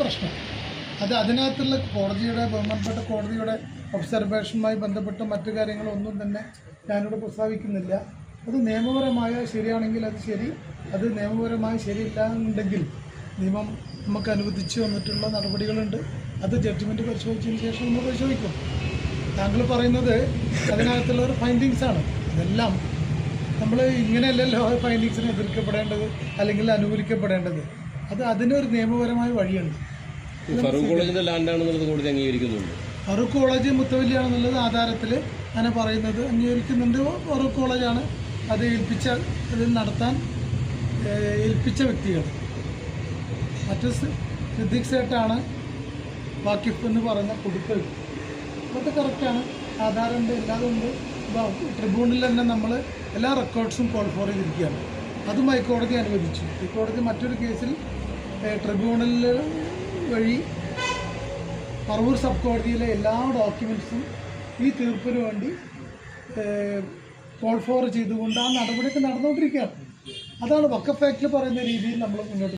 പ്രശ്നം. അത് അതിനകത്തുള്ള കോടതിയുടെ ബഹുമാനപ്പെട്ട കോടതിയുടെ ഒബ്സർവേഷനുമായി ബന്ധപ്പെട്ട മറ്റു കാര്യങ്ങളൊന്നും തന്നെ ഞാനിവിടെ പ്രസ്താവിക്കുന്നില്ല. അത് നിയമപരമായ ശരിയാണെങ്കിൽ അത് ശരി. അത് നിയമപരമായി ശരിയില്ല എന്നുണ്ടെങ്കിൽ നിയമം നമുക്ക് അനുവദിച്ചു വന്നിട്ടുള്ള നടപടികളുണ്ട്. അത് ജഡ്ജ്മെന്റ് പരിശോധിച്ചതിന് ശേഷം നമ്മൾ പരിശോധിക്കും. താങ്കൾ പറയുന്നത് അതിനകത്തുള്ള ഒരു ഫൈൻഡിങ്സാണ് അതെല്ലാം നമ്മൾ ഇങ്ങനെയല്ലല്ലോ ഫൈൻഡിങ്സിന് എതിർക്കപ്പെടേണ്ടത് അല്ലെങ്കിൽ അനുകൂലിക്കപ്പെടേണ്ടത്. അത് അതിനൊരു നിയമപരമായ വഴിയുണ്ട്. ഫറൂഖ് കോളേജിന്റെ ലാൻഡ് ആണെന്നുള്ളത് കോടതി അംഗീകരിക്കുന്നുണ്ട്. ഫറൂഖ് കോളേജ് മുത്തവല്ലിയാണെന്നുള്ളത് ആധാരത്തിൽ അങ്ങനെ പറയുന്നത് അംഗീകരിക്കുന്നുണ്ട്. ഫറൂഖ് കോളേജാണ് അത് ഏൽപ്പിച്ച ഇത് നടത്താൻ ഏൽപ്പിച്ച വ്യക്തികൾ. മറ്റു സിദ്ദീഖ് സേട്ടാണ് വാക്കിഫ് എന്ന് പറയുന്ന കൊടുക്കൽ. അതൊക്കെ കറക്റ്റാണ് ആധാരമുണ്ട് എല്ലാതുണ്ട്. ട്രിബ്യൂണലിൽ തന്നെ നമ്മൾ എല്ലാ റെക്കോർഡ്സും കോൾ ഫോർ ചെയ്തിരിക്കുകയാണ്. അതും ഹൈക്കോടതി അനുവദിച്ചു. ഹൈക്കോടതി മറ്റൊരു കേസിൽ ട്രിബ്യൂണലിൽ വഴി പറവൂർ സബ് കോടതിയിലെ എല്ലാ ഡോക്യുമെന്റ്സും ഈ തീർപ്പിന് വേണ്ടി കോൾ ഫോർ ചെയ്തുകൊണ്ട് ആ നടപടിയൊക്കെ നടന്നുകൊണ്ടിരിക്കുകയാണ്. അതാണ് വക്കഫ് ആക്ടിൽ പറയുന്ന രീതിയിൽ നമ്മൾ മുന്നോട്ട്